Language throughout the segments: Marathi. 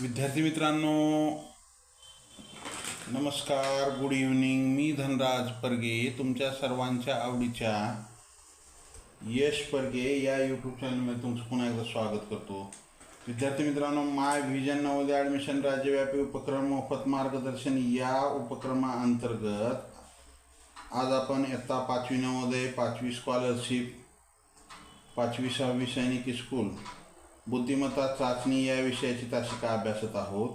विद्यार्थी मित्रांनो नमस्कार गुड इव्हनिंग मी धनराज परगे तुमच्या सर्वांच्या आवडीच्या यश परगे या यूट्यूब चॅनलमध्ये तुमचं पुन्हा एकदा स्वागत करतो. विद्यार्थी मित्रांनो माय व्हिजन नवोदय ॲडमिशन राज्यव्यापी उपक्रम मोफत मार्गदर्शन या उपक्रमाअंतर्गत आज आपण इयत्ता पाचवी नवोदय पाचवी स्कॉलरशिप पाचवी सहावी सैनिकी स्कूल बुद्धिमत्ता चाचणी या विषयाची तासिका अभ्यासत आहोत?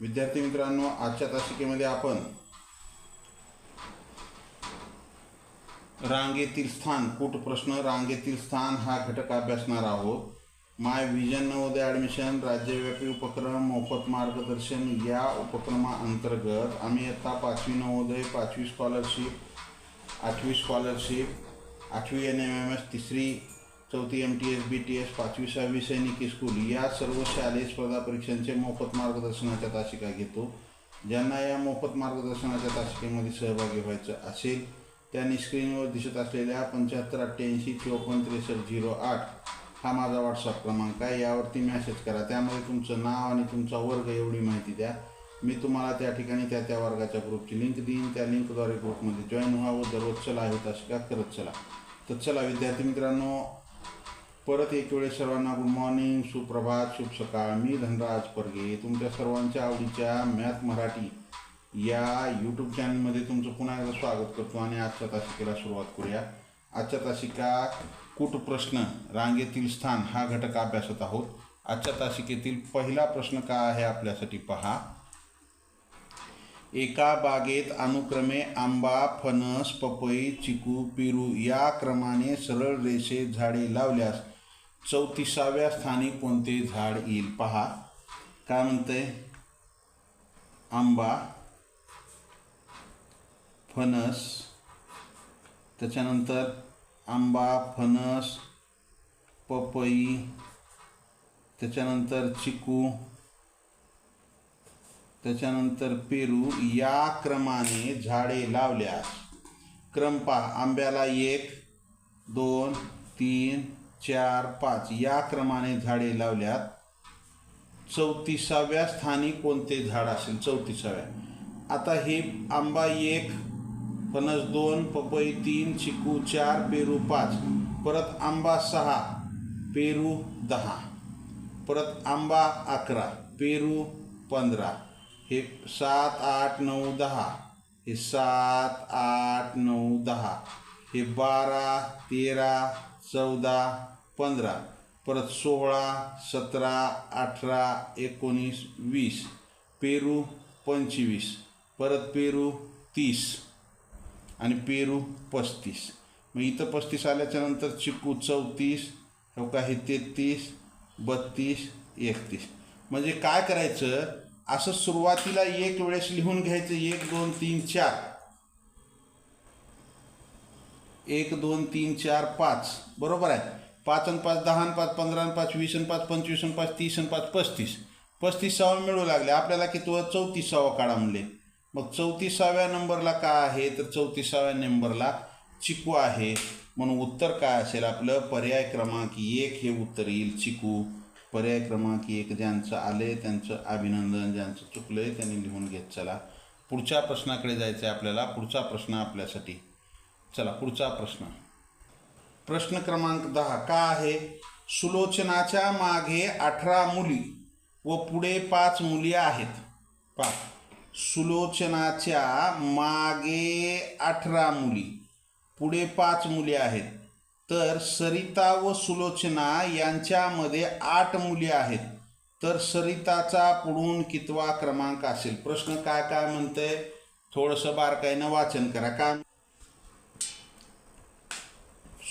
विद्यार्थी मित्रांनो आजच्या तासिकेमध्ये आपण रांगेतील स्थान कुट प्रश्न रांगेतील स्थान हा घटक अभ्यासणार आहोत. माय व्हिजन नवोदय ॲडमिशन राज्यव्यापी उपक्रम मोफत मार्गदर्शन या उपक्रमाअंतर्गत आम्ही आता पाचवी नवोदय पाचवी स्कॉलरशिप आठवी स्कॉलरशिप आठवी एन एम एम एस तिसरी चौथी M T S B T S पाचवी सहावी सैनिक स्कूल या सर्व शालेय स्पर्धा परीक्षांचे मोफत मार्गदर्शनाच्या तासिका घेतो. ज्यांना या मोफत मार्गदर्शनाच्या तासिकेमध्ये सहभागी व्हायचं असेल त्यांनी स्क्रीनवर दिसत असलेल्या पंच्याहत्तर अठ्ठ्याऐंशी चोपन्न त्रेसष्ट झिरो आठ हा माझा व्हॉट्सअप क्रमांक आहे. यावरती मॅसेज करा. त्यामध्ये तुमचं नाव आणि तुमचा वर्ग एवढी माहिती द्या. मी तुम्हाला त्या ठिकाणी त्या त्या वर्गाच्या ग्रुपची लिंक देईन. त्या लिंकद्वारे ग्रुपमध्ये जॉईन व्हावं. दररोज चला आहे तासिका करत चला. तर चला विद्यार्थी मित्रांनो परत एक वेळेस सर्वांना गुड मॉर्निंग सुप्रभात शुभ सकाळ मी धनराज परगे. तुमच्या सर्वांच्या आवडीच्या मॅथ मराठी या यूट्यूब चॅनलमध्ये तुमचं पुन्हा एकदा स्वागत करतो आणि आजच्या तासिकेला सुरुवात करूया. आजच्या तासिका कुट प्रश्न रांगेतील स्थान हा घटक अभ्यासत आहोत. आजच्या तासिकेतील पहिला प्रश्न काय आहे आपल्यासाठी पहा. एका बागेत अनुक्रमे आंबा फणस पपई चिकू पेरू या क्रमाने सरळ रेषेत झाडे लावल्यास चौतीसाव्या स्थानी कोणते झाड येईल? पहा. काय म्हणते आंबा फणस त्याच्यानंतर आंबा फणस पपई त्याच्यानंतर चिकू त्याच्यानंतर पेरू. या क्रमाने झाडे लावल्यास क्रम पहा. आंब्याला एक दोन तीन चार पाच या क्रमाने झाडे लावल्यात. चौतीसाव्या स्थानी कोणते झाड असेल? चौतीसाव्या. आता हे आंबा एक फणस दोन पपई तीन चिकू चार पेरू पाच. परत आंबा सहा पेरू दहा. परत आंबा अकरा पेरू पंधरा. हे सात आठ नऊ दहा. हे सात आठ नऊ दहा. हे बारा तेरा चौदा पंधरा परत सोळा सतरा अठरा एकोणीस वीस पेरू पंचवीस परत पेरू तीस आणि पेरू पस्तीस. मग इथं पस्तीस आल्याच्यानंतर चिकू चौतीस हो का हे तेहतीस बत्तीस एकतीस. म्हणजे काय करायचं? असं सुरुवातीला एक वेळेस लिहून घ्यायचं एक दोन तीन चार. एक दोन तीन चार पाच. बरोबर आहे? पाच आणि पाच दहा आणि पाच पंधरा आणि पाच वीस आणि पाच पंचवीस आणि पाच तीस आणि पाच पस्तीस. पस्तीसावा मिळू लागले. आपल्याला किती चौतीसावा काढा म्हणले. मग चौतीसाव्या नंबरला काय आहे? तर चौतीसाव्या नंबरला चिकू आहे. म्हणून उत्तर काय असेल? आपलं पर्याय क्रमांक एक हे उत्तर येईल चिकू. पर्याय क्रमांक एक ज्यांचं आले त्यांचं अभिनंदन ज्यांचं चुकलं आहे त्यांनी लिहून घेत चला. पुढच्या प्रश्नाकडे जायचं आहे आपल्याला. पुढचा प्रश्न आपल्यासाठी. चला पुढचा प्रश्न. प्रश्न क्रमांक दहा. का आहे? सुलोचनाच्या मागे अठरा मुली व पुढे पाच मुली आहेत. पा सुलोचनाच्या मागे अठरा मुली पुढे पाच मुली आहेत. तर सरिता व सुलोचना यांच्यामध्ये आठ मुली आहेत. तर सरिताचा पुढून कितवा क्रमांक असेल? प्रश्न काय काय म्हणतंय? थोडंसं बारकाईनं वाचन करा. का?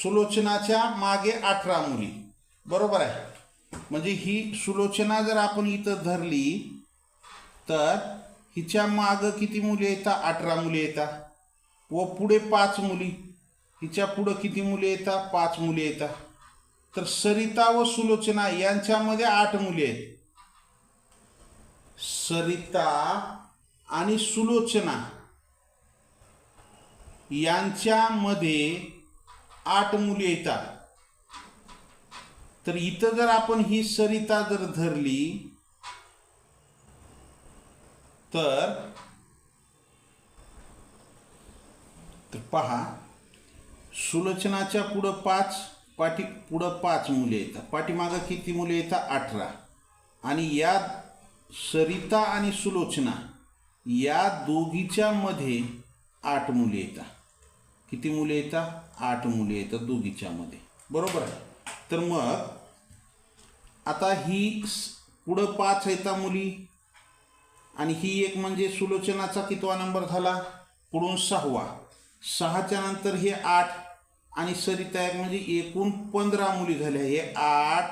सुलोचनाच्या मागे अठरा मुली बरोबर आहे. म्हणजे ही सुलोचना जर आपण इथं धरली तर हिच्या मागं किती मुली येतात अठरा मुली येतात व पुढे पाच मुली. हिच्या पुढं किती मुली येतात पाच मुली येतात तर सरिता व सुलोचना यांच्यामध्ये आठ मुली आहेत. सरिता आणि सुलोचना यांच्यामध्ये आठ मुली येतात. तर इथं जर आपण ही सरिता जर धरली तर तर पहा सुलोचनाच्या पुढं पाच पाठी पुढं पाच मुले येतात. पाठीमागं किती मुले येतात? अठरा. आणि या सरिता आणि सुलोचना या दोघीच्या मध्ये आठ मुले येतात. किती मुले येतात आठ मुले येतात दोघीच्यामध्ये. बरोबर आहे? तर मग आता ही पुढं पाच येतात मुली? आणि ही एक म्हणजे सुलोचनाचा कितवा नंबर झाला? पुढून सहावा. सहाच्या नंतर हे आठ आणि सरिता एक म्हणजे एकूण पंधरा मुली झाल्या. हे आठ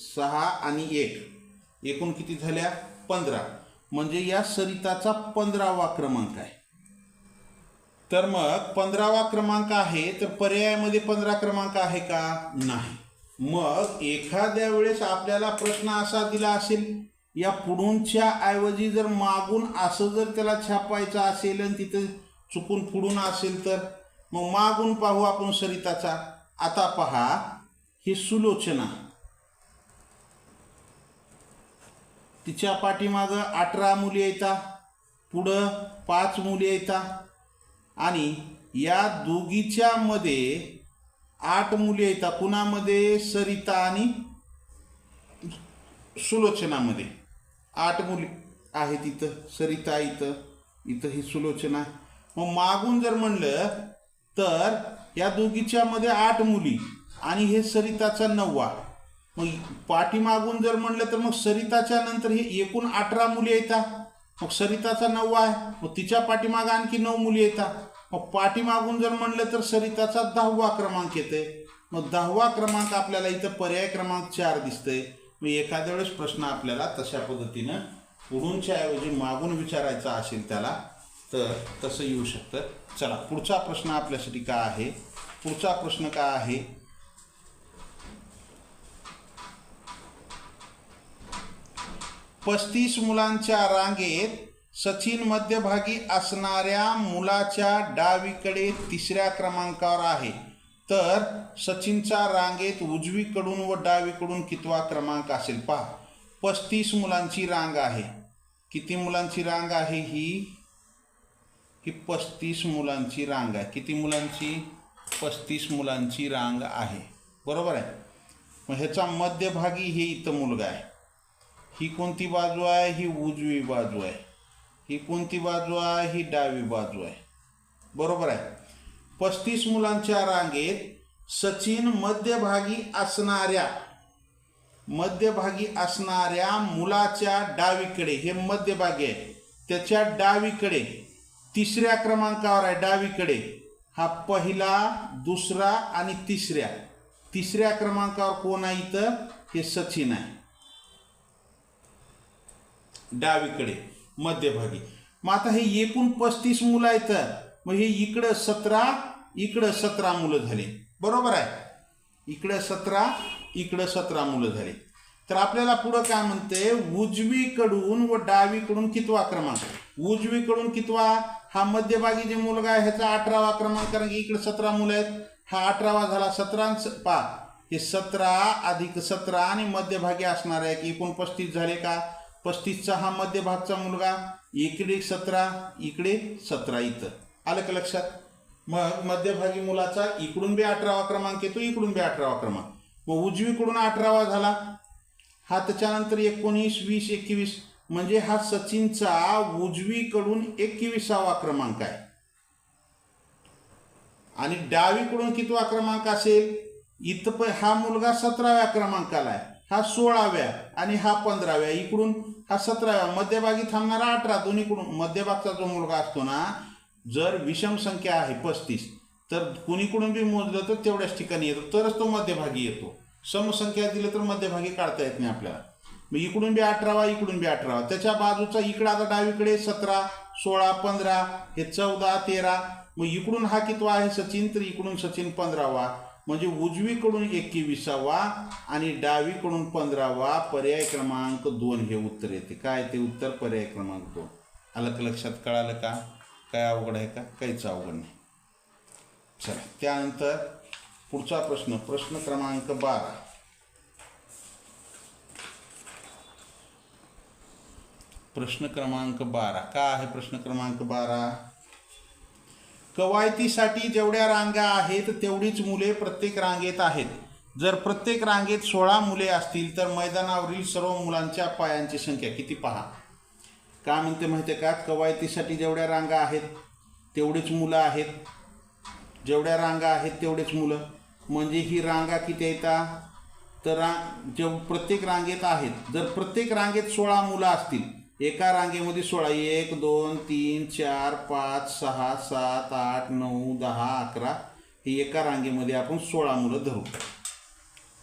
सहा आणि एक. एकूण किती झाल्या? पंधरा. म्हणजे या सरिताचा पंधरावा क्रमांक आहे. तर मग पंधरावा क्रमांक आहे तर पर्यायामध्ये पंधरा क्रमांक आहे का? नाही. मग एखाद्या वेळेस आपल्याला प्रश्न असा दिला असेल या पुढूनच्या ऐवजी जर मागून असं जर त्याला छापायचं असेल आणि तिथं चुकून पुढून असेल तर मग मागून पाहू आपण सरिताचा. आता पहा ही सुलोचना. तिच्या पाठीमागं अठरा मुली येतात पुढं पाच मुली येतात आणि या दोघीच्या मध्ये आठ मुली येतात कुणामध्ये? सरिता आणि सुलोचनामध्ये. आठ मुली आहेत इथं. सरिता इथं. इथं ही सुलोचना. मग मागून जर म्हणलं तर या दोघीच्या मध्ये आठ मुली आणि हे सरिताचा नववा. मग पाठीमागून जर म्हणलं तर मग सरिताच्या नंतर हे एकूण अठरा मुली येतात मग सरिताचा नववा आहे. मग तिच्या पाठीमागं आणखी नऊ मुली येतात मग पाठीमागून जर म्हणलं तर सरिताचा दहावा क्रमांक येते मग दहावा क्रमांक आपल्याला इथं पर्याय क्रमांक चार दिसतंय. मग एखाद्या वेळेस प्रश्न आपल्याला तशा पद्धतीनं पुढूनच्या ऐवजी मागून विचारायचा असेल त्याला तर तसं येऊ शकतं. चला पुढचा प्रश्न आपल्यासाठी काय आहे? पुढचा प्रश्न काय आहे? पस्तीस मुलांच्या रांगेत सचिन मध्यभागी असणाऱ्या मुलाच्या डावीकडे तिसऱ्या क्रमांकावर आहे. तर सचिनचा रांगेत उजवीकडून व डावीकडून कितवा क्रमांक असेल? पहा. पस्तीस मुलांची रांग आहे. किती मुलांची रांग आहे ही? ही पस्तीस मुलांची रांग आहे. किती मुलांची? पस्तीस मुलांची रांग आहे. बरोबर आहे? मग ह्याचा मध्यभागी हे इथं मुलगा आहे. ही कोणती बाजू आहे? ही उजवी बाजू आहे. ही कोणती बाजू आहे? ही डावी बाजू आहे. बरोबर आहे? पस्तीस मुलांच्या रांगेत सचिन मध्यभागी असणाऱ्या मध्यभागी असणाऱ्या मुलाच्या डावीकडे हे मध्यभागी आहे. त्याच्या डावीकडे तिसऱ्या क्रमांकावर आहे डावीकडे. हा पहिला दुसरा आणि तिसऱ्या. तिसऱ्या क्रमांकावर कोण आहे इथं? हे सचिन आहे. डावीकडे. मध्यभागी. मग आता हे एकूण पस्तीस मुलं आहेत मग हे इकडं सतरा इकडं सतरा मुलं झाले. बरोबर आहे? इकडं सतरा इकडं सतरा मुलं झाले. तर आपल्याला पुढं काय म्हणते? उजवीकडून व डावीकडून कितवा क्रमांक? उजवीकडून कितवा? हा मध्यभागी जे मुलगा आहे ह्याचा अठरावा क्रमांक कारण की इकडे सतरा मुलं आहेत. हा अठरावा झाला सतरा पा हे सतरा अधिक सतरा आणि मध्यभागी असणार आहे की एकूण पस्तीस झाले का? पस्तीसचा हा मध्यभागचा मुलगा इकडे सतरा इकडे सतरा इथं. आलं का लक्षात? मग मध्यभागी मुलाचा इकडून बी अठरावा क्रमांक येतो इकडून बी अठरावा क्रमांक. मग उजवीकडून अठरावा झाला. हा त्याच्यानंतर एकोणीस वीस एकवीस म्हणजे हा सचिनचा उजवीकडून एकविसावा क्रमांक आहे. आणि डावीकडून कितवा क्रमांक असेल? इथं पण हा मुलगा सतराव्या क्रमांकाला आहे. हा सोळाव्या आणि हा पंधराव्या. इकडून हा सतराव्या. मध्यभागी थांबणारा अठरा दोन्हीकडून मध्यभागचा जो मुलगा असतो ना जर विषम संख्या आहे पस्तीस तर कुणीकडून बी मोजलं तर तेवढ्याच ठिकाणी येतो. तरच तो मध्यभागी येतो. समसंख्या दिलं तर मध्यभागी काढता येत नाही आपल्याला. मग इकडून बी अठरावा इकडून बी अठरावा. त्याच्या बाजूचा इकडं आता डावीकडे सतरा सोळा पंधरा हे चौदा तेरा. मग इकडून हा कितवा आहे सचिन तर इकडून सचिन पंधरावा. म्हणजे उजवीकडून एकविसावा आणि डावीकडून पंधरावा पर्याय क्रमांक दोन हे उत्तर येते. काय ते उत्तर? पर्याय क्रमांक दोन. आलं का लक्षात? कळालं का? काय अवघड आहे का? काहीच अवघड नाही. चला त्यानंतर पुढचा प्रश्न प्रश्न क्रमांक बारा. प्रश्न क्रमांक बारा. का आहे प्रश्न क्रमांक बारा? कवायतीसाठी जेवढ्या रांगा आहेत तेवढीच मुले प्रत्येक रांगेत आहेत. जर प्रत्येक रांगेत सोळा मुले असतील तर मैदानावरील सर्व मुलांच्या पायांची संख्या किती पहा? का म्हणते माहिती आहे का? कवायतीसाठी जेवढ्या रांगा आहेत तेवढीच मुलं आहेत. जेवढ्या रांगा आहेत तेवढेच मुलं. म्हणजे ही रांगा किती येतात तर रांग जेव प्रत्येक रांगेत आहेत. जर प्रत्येक रांगेत सोळा मुलं असतील एका रांगेमध्ये सोळा एक दोन तीन चार पाच सहा सात आठ नऊ दहा अकरा हे एका रांगेमध्ये आपण सोळा मुलं धरू.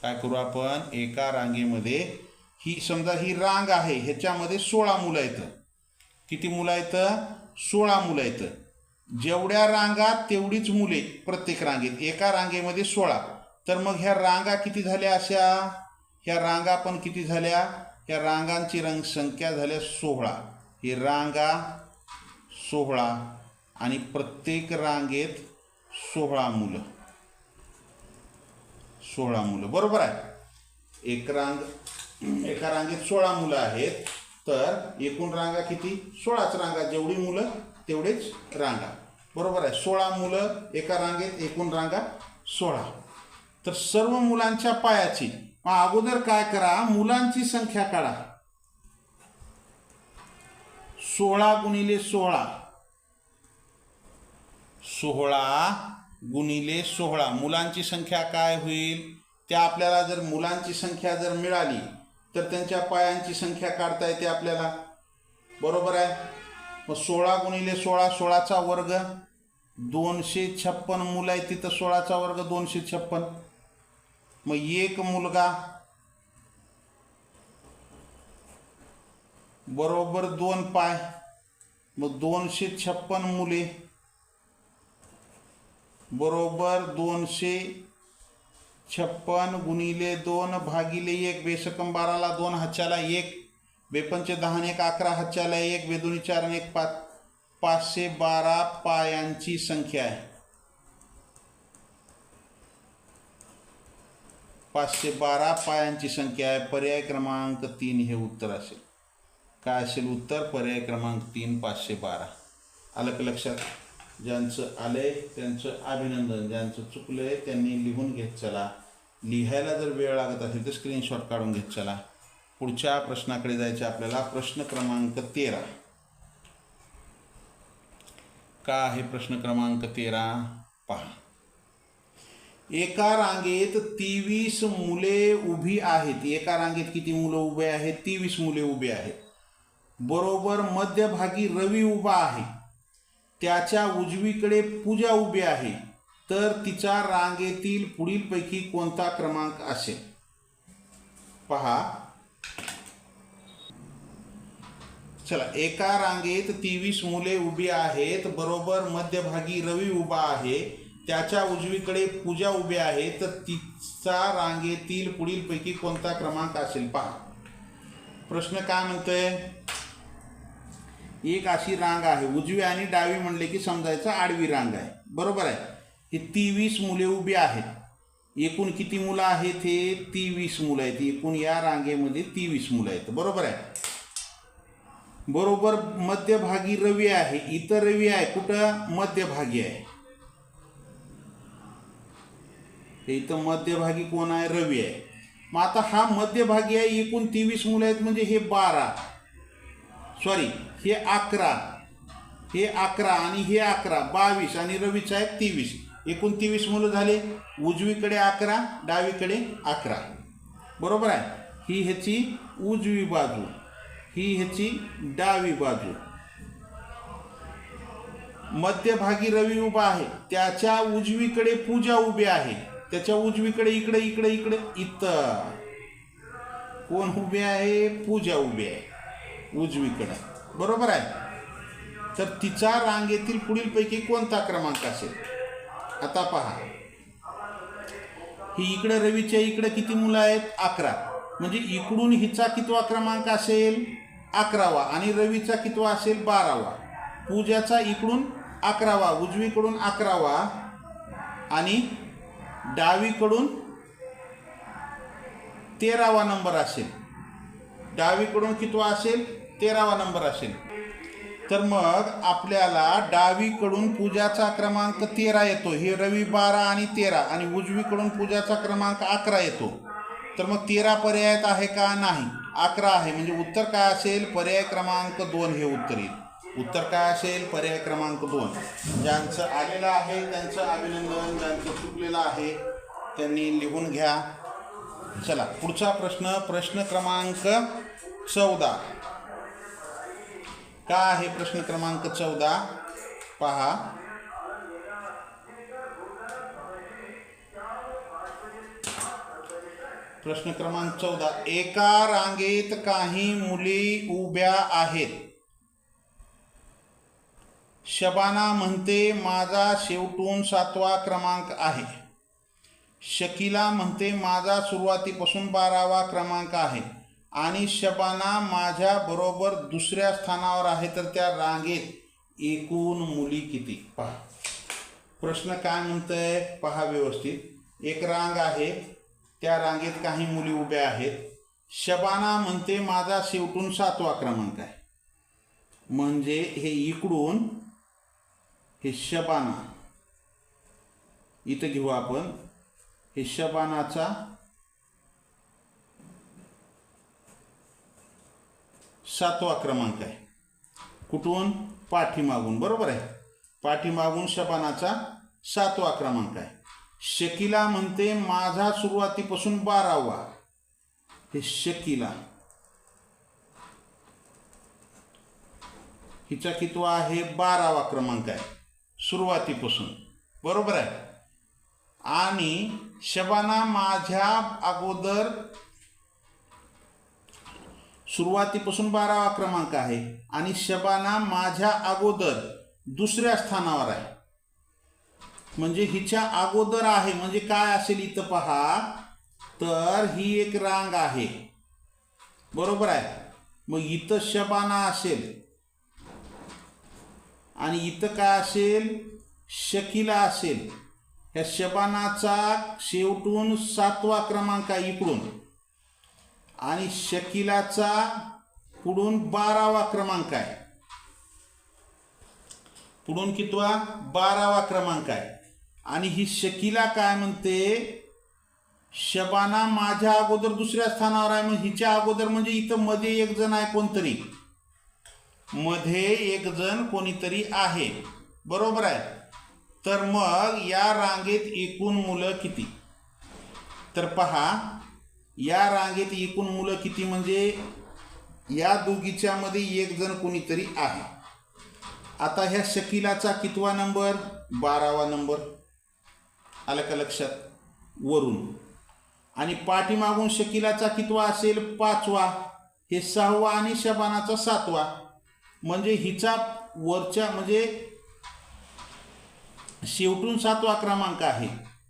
काय करू आपण? एका रांगेमध्ये ही समजा ही रांग आहे ह्याच्यामध्ये सोळा मुलं येतं किती मुलं आहेत? सोळा मुलं आहेत. जेवढ्या रांगात तेवढीच मुले प्रत्येक रांगेत. एका रांगेमध्ये सोळा. तर मग ह्या रांगा किती झाल्या अशा? ह्या रांगा पण किती झाल्या? या रांगांची रंग संख्या झाल्या सोहळा. ही रांगा सोहळा आणि प्रत्येक रांगेत सोहळा मुलं. सोळा मुलं. बरोबर आहे? एक रांग एका रांगेत सोळा मुलं आहेत. तर एकूण रांगा किती? सोळाच रांगा. जेवढी मुलं तेवढेच रांगा. बरोबर आहे? सोळा मुलं एका रांगेत एकूण रांगा सोळा. तर सर्व मुलांच्या पायाची मग अगोदर काय करा मुलांची संख्या काढा. सोळा गुणिले सोळा. सोळा गुणिले सोळा. मुलांची संख्या काय होईल? त्या आपल्याला जर मुलांची संख्या जर मिळाली तर त्यांच्या पायांची संख्या काढता येते आपल्याला. बरोबर आहे? मग सोळा गुणिले सोळा सोळाचा वर्ग दोनशे छप्पन मुलं आहेत तिथं सोळाचा वर्ग दोनशे छप्पन. मग एक मुलगा बरोबर दोन पाय मग दोनशे छप्पन मुले बरोबर दोनशे छप्पन गुणिले दोन भागिले एक बेशकम बाराला दोन हाच्याला एक बेपंचे दहा एक अकरा हाच्याला एक बेदोनी चार एक पाच पाचशे बारा पायांची संख्या आहे. पाचशे बारा पायांची संख्या आहे. पर्याय क्रमांक तीन हे उत्तर असेल. काय असेल उत्तर? पर्याय क्रमांक तीन पाचशे बारा. आलं का लक्षात? ज्यांचं आलंय त्यांचं अभिनंदन. ज्यांचं चुकलं आहे त्यांनी लिहून घेत चला. लिहायला जर वेळ लागत असेल तर स्क्रीनशॉट काढून घेत चला. पुढच्या प्रश्नाकडे जायचे आपल्याला. प्रश्न क्रमांक तेरा. का आहे प्रश्न क्रमांक तेरा? पहा. एका रांगेत तेवीस मुले उभी आहेत. एका रांगेत किती मुलं उभे आहेत? तेवीस मुले उभे आहेत. बरोबर मध्यभागी रवी उभा आहे. त्याच्या उजवीकडे पूजा उभी आहे. तर तिचा रांगेतील पुढीलपैकी कोणता क्रमांक असेल? पहा. चला एका रांगेत तेवीस मुले उभी आहेत. बरोबर मध्यभागी रवी उभा आहे. त्याच्या उजवीकडे पूजा उभे आहे तर तिचा रांगेतील पुढीलपैकी कोणता क्रमांक असेल? पहा. प्रश्न काय म्हणतोय? एक अशी रांग आहे. उजवी आणि डावी म्हणले की समजायचं आडवी रांग आहे. बरोबर आहे? ही तेवीस मुले उभी आहेत. एकूण किती मुलं आहेत हे? तेवीस मुलं आहेत. एकूण या रांगेमध्ये तेवीस मुलं आहेत. बरोबर आहे? बरोबर मध्यभागी रवी आहे. इतर रवी आहे. कुठं? मध्यभागी आहे. हे इथं मध्यभागी कोण आहे? रवी आहे. मग आता हा मध्यभागी आहे एकूण तेवीस मुलं आहेत म्हणजे हे बारा. सॉरी हे अकरा. हे अकरा आणि हे अकरा बावीस आणि रवीचं आहे तेवीस. एकूण तेवीस मुलं झाले उजवीकडे अकरा डावीकडे अकरा. बरोबर आहे? ही ह्याची उजवी बाजू ही ह्याची डावी बाजू. मध्यभागी रवी उभा आहे त्याच्या उजवीकडे पूजा उभी आहे. त्याच्या उजवीकडे इकडे इकडे इकडे इथं कोण उभे आहे? पूजा उभी आहे. उजवीकडे. बरोबर आहे? तर तिचा रांगेतील पुढीलपैकी कोणता क्रमांक असेल? आता पहा. ही इकडे रवीच्या इकडे किती मुलं आहेत? अकरा. म्हणजे इकडून हिचा कितवा क्रमांक असेल? अकरावा. आणि रवीचा कितवा असेल? बारावा. पूजाचा इकडून अकरावा उजवीकडून अकरावा. आणि डावीकडून तेरावा नंबर असेल. डावीकडून कितवा असेल? तेरावा नंबर असेल. तर मग आपल्याला डावीकडून पूजाचा क्रमांक तेरा येतो. हे रवी बारा आणि तेरा आणि उजवीकडून पूजाचा क्रमांक अकरा येतो. तर मग तेरा पर्यायात आहे का? नाही. अकरा आहे. म्हणजे उत्तर काय असेल? पर्याय क्रमांक दोन हे उत्तर येईल. उत्तर काय असेल पर्याय क्रमांक दोन. ज्यांचं आलेलं आहे त्यांचं अभिनंदन ज्यांचं चुकलेलं आहे त्यांनी लिहून घ्या. चला पुढचा प्रश्न प्रश्न क्रमांक चौदा. का आहे प्रश्न क्रमांक चौदा? पहा. प्रश्न क्रमांक चौदा. एका रांगेत काही मुली उभ्या आहेत. शबाना म्हणते माझा शेवटून सातवा क्रमांक आहे. शकीला म्हणते माझा सुरुवातीपासून बारावा क्रमांक आहे. आणि शबाना माझ्या बरोबर दुसऱ्या स्थानावर आहे तर त्या रांगेत एकूण मुली किती? पहा. प्रश्न काय म्हणतंय? पहा व्यवस्थित. एक रांग आहे. त्या रांगेत काही मुली उभ्या आहेत. शबाना म्हणते माझा शेवटून सातवा क्रमांक आहे. म्हणजे हे इकडून हे इथं घेऊ आपण. हे सातवा क्रमांक आहे. कुठून? पाठीमागून. बरोबर आहे? पाठीमागून शपानाचा सातवा क्रमांक आहे. शकिला म्हणते माझा सुरुवातीपासून बारावा. हे शकिला. हिचा कितवा आहे? बारावा क्रमांक आहे. सुरुवातीपासून. बरोबर आहे? आणि शबाना माझ्या अगोदर सुरुवातीपासून बारावा क्रमांक आहे आणि शबाना माझ्या अगोदर दुसऱ्या स्थानावर आहे. म्हणजे हिच्या अगोदर आहे. म्हणजे काय असेल इथं पहा. तर ही एक रांग आहे. बरोबर आहे? मग इथं शबाना असेल. आणि इथं काय असेल? शकिला असेल. ह्या शबानाचा शेवटून सातवा क्रमांक आहे इकडून. आणि शकिलाचा पुढून बारावा क्रमांक आहे. पुढून कितवा? बारावा क्रमांक आहे. आणि ही शकिला काय म्हणते? शबाना माझ्या अगोदर दुसऱ्या स्थानावर आहे मग हिच्या अगोदर म्हणजे इथं मध्ये एक जण आहे कोणतरी. मध्ये एक जण कोणीतरी आहे. बरोबर आहे? तर मग या रांगेत एकूण मुलं किती? तर पहा या रांगेत एकूण मुलं किती म्हणजे? या दोघीच्यामध्ये एक जण कोणीतरी आहे. आता ह्या शकिलाचा कितवा नंबर? बारावा नंबर. आलं का लक्षात? वरून. आणि पाठीमागून शकिलाचा कितवा असेल? पाचवा. हे सहावा आणि शबानाचा सातवा. म्हणजे हिचा वरच्या म्हणजे शेवटून सातवा क्रमांक आहे.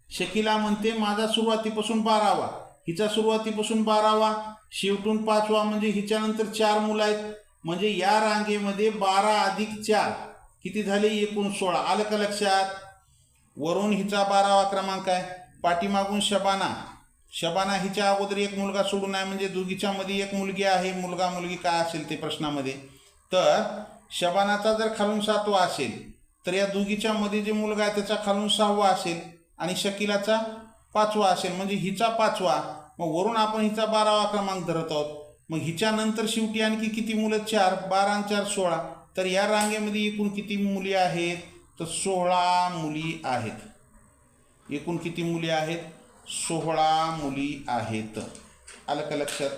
शकिला म्हणते माझा सुरुवातीपासून बारावा. हिचा सुरुवातीपासून बारावा शेवटून पाचवा म्हणजे हिच्यानंतर चार मुलं आहेत. म्हणजे या रांगेमध्ये बारा अधिक चार. किती झाले? एकूण सोळा. आलं का लक्षात? वरून हिचा बारावा क्रमांक आहे. पाठीमागून शबाना. शबाना हिच्या अगोदर एक मुलगा सोडून आहे. म्हणजे दोघीच्या मध्ये एक मुलगी आहे. मुलगा मुलगी काय असेल ते प्रश्नामध्ये. तर शबानाचा जर खालून सातवा असेल तर या दोघीच्या मध्ये जे मुलगा आहे त्याचा खालून सहावा असेल आणि शकिलाचा पाचवा असेल म्हणजे हिचा पाचवा मग वरून आपण हिचा बारावा क्रमांक धरत आहोत. मग हिच्यानंतर शेवटी आणखी किती मुलं? चार. बारा आणि चार सोळा. तर या रांगेमध्ये एकूण किती मुली आहेत? तर सोळा मुली आहेत. एकूण किती मुली आहेत? सोळा मुली आहेत. आलं का लक्षात?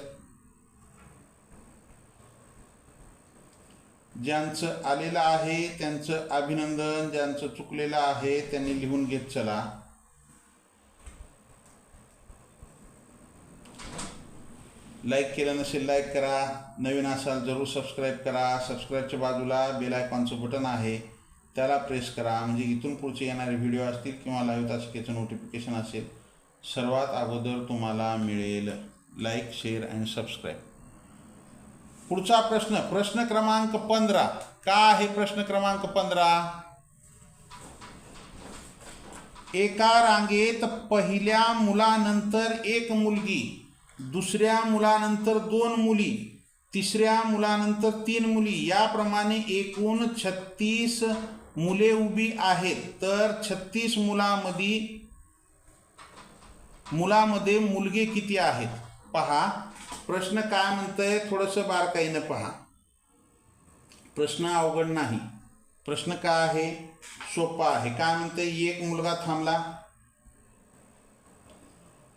ज्यांचं आलेलं आहे त्यांचं अभिनंदन ज्यांचं चुकलेलं आहे त्यांनी लिहून घेत चला. लाईक केलं नसेल लाईक करा. नवीन असाल जरूर सबस्क्राईब करा. सबस्क्राईबच्या बाजूला बेल आयकॉनचं बटन आहे. त्याला प्रेस करा. म्हणजे इथून पुढचे येणारे व्हिडिओ असतील किंवा लाईव्ह तासिकेचं नोटिफिकेशन असेल सर्वात अगोदर तुम्हाला मिळेल. लाईक शेअर अँड सबस्क्राईब पुढचा प्रश्न प्रश्न क्रमांक पंधरा. का आहे प्रश्न क्रमांक पंधरा? एका रांगेत पहिल्या मुलानंतर एक मुलगी दुसऱ्या मुलानंतर दोन मुली तिसऱ्या मुलानंतर तीन मुली याप्रमाणे एकूण छत्तीस मुले उभी आहेत. तर छत्तीस मुलामध्ये मुलामध्ये मुलगे किती आहेत? पहा प्रश्न काय म्हणतंय थोडंसं बारकाईनं पहा. प्रश्न अवघड नाही. प्रश्न काय आहे? सोपा आहे. काय म्हणतंय? एक मुलगा थांबला.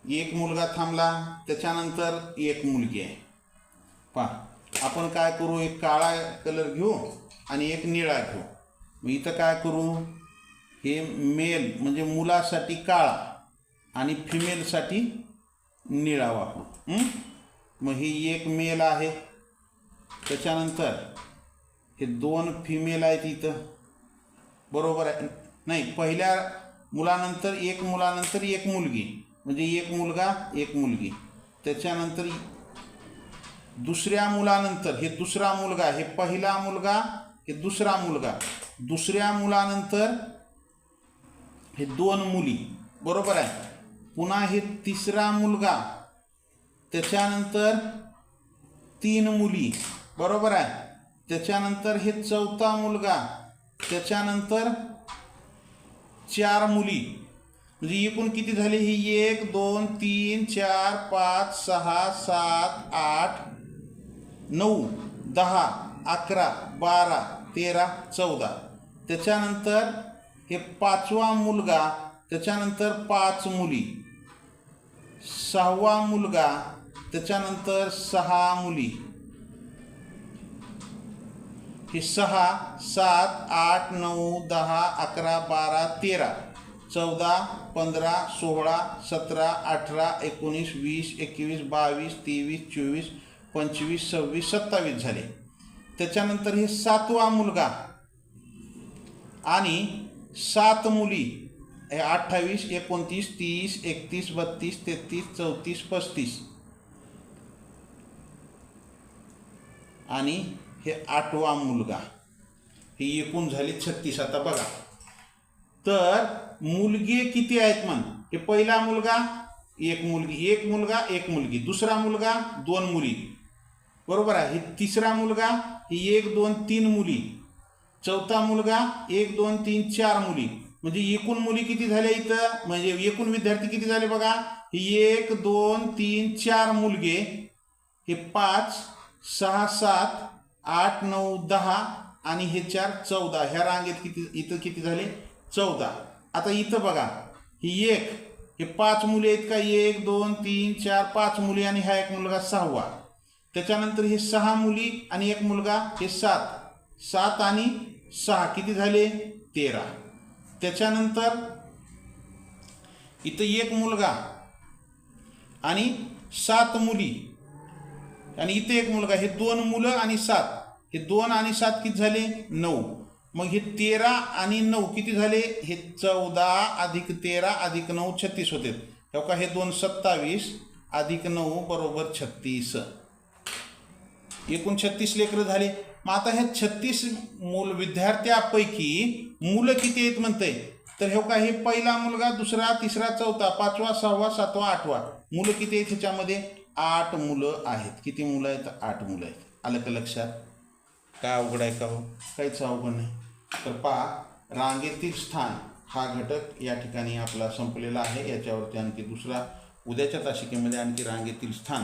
एक मुलगा थांबला. त्याच्यानंतर एक मुलगी आहे. पहा. आपण काय करू? एक काळा कलर घेऊ आणि एक निळा घेऊ. मग इथं काय करू? हे मेल म्हणजे मुलासाठी काळा आणि फिमेलसाठी निळा वापरू. मग ही एक मेल आहे. त्याच्यानंतर हे दोन फिमेल आहेत इथं. बरोबर आहे. नाही पहिल्या मुलानंतर एक मुलानंतर एक मुलगी. म्हणजे एक मुलगा एक मुलगी. त्याच्यानंतर दुसऱ्या मुलानंतर हे दुसरा मुलगा हे पहिला मुलगा हे दुसरा मुलगा. दुसऱ्या मुलानंतर हे दोन मुली. बरोबर आहे. पुन्हा हे तिसरा मुलगा त्याच्यानंतर तीन मुली. बरोबर आहे? त्याच्यानंतर हे चौथा मुलगा. त्याच्यानंतर चार मुली. म्हणजे एकूण किती झाले? ही एक दोन तीन चार पाच सहा सात आठ नऊ दहा अकरा बारा तेरा चौदा. त्याच्यानंतर हे पाचवा मुलगा. त्याच्यानंतर पाच मुली. सहावा मुलगा. त्याच्यानंतर सहा मुली. हे सहा सात आठ नऊ दहा अकरा बारा तेरा चौदा पंधरा सोळा सतरा अठरा एकोणीस वीस एकवीस बावीस तेवीस चोवीस पंचवीस सव्वीस सत्तावीस झाले. त्याच्यानंतर हे सातवा मुलगा आणि सात मुली हे अठ्ठावीस एकोणतीस तीस एकतीस बत्तीस तेहतीस चौतीस पस्तीस. आणि हे आठवा मुलगा. हे एकूण झाली छत्तीस. आता बघा. तर मुलगी किती आहेत म्हण? हे पहिला मुलगा एक मुलगी एक मुलगा एक मुलगी. दुसरा मुलगा दोन मुली. बरोबर आहे? हे तिसरा मुलगा ही एक दोन तीन मुली. चौथा मुलगा एक दोन तीन चार मुली. म्हणजे एकूण मुली किती झाल्या इथं? म्हणजे एकूण विद्यार्थी किती झाले बघा? ही एक दोन तीन चार मुलगे. हे पाच सहा सात आठ नऊ दहा आणि हे चार चौदा. ह्या रांगेत किती इथं किती झाले? चौदा. आता इथं बघा. ही एक हे पाच मुले आहेत का? एक दोन तीन चार पाच मुली आणि हा एक मुलगा सहावा. त्याच्यानंतर हे सहा मुली आणि एक मुलगा हे सात. सात आणि सहा. किती झाले? तेरा. त्याच्यानंतर इथं एक मुलगा आणि सात मुली. आणि इथे एक मुलगा हे दोन मुलं आणि सात. हे दोन आणि सात किती झाले? नऊ. मग हे तेरा आणि नऊ किती झाले? हे चौदा अधिक तेरा अधिक नऊ छत्तीस होते. हो का हे दोन सत्तावीस अधिक नऊ बरोबर छत्तीस. एकूण छत्तीस लेकरं झाले. मग आता ह्या छत्तीस मूल विद्यार्थ्यापैकी मुलं किती आहेत म्हणते तर हे का हे पहिला मुलगा दुसरा तिसरा चौथा पाचवा सहावा सातवा आठवा. मुलं किती आहेत ह्याच्यामध्ये? आठ मुलं आहेत. किती मुलं आहेत? आठ मुलं आहेत. आलं का लक्षात? काय अवघड आहे का हो? काहीच अवघड नाही. तर पहा रांगेतील स्थान हा घटक या ठिकाणी आपला संपलेला आहे. याच्यावरती आणखी दुसरा उद्याच्या तासिकेमध्ये आणखी रांगेतील स्थान.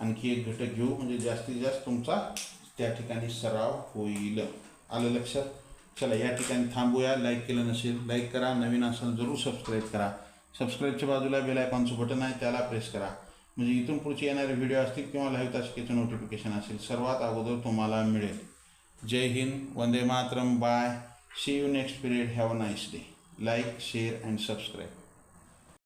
आणखी एक घटक घेऊ म्हणजे जास्तीत जास्त तुमचा त्या ठिकाणी सराव होईल. आलं लक्षात? चला या ठिकाणी थांबूया. लाईक केलं नसेल लाईक करा. नवीन असेल जरूर सबस्क्राईब करा. सबस्क्राईबच्या बाजूला बेल आयकॉनचं बटन आहे त्याला प्रेस करा. म्हणजे इथून पुढचे येणारे व्हिडिओ असतील किंवा लाईव्ह तासिकेचं नोटिफिकेशन असेल सर्वात अगोदर तुम्हाला मिळेल. Jai Hind Vande Mataram bye see you next period have a nice day like share and subscribe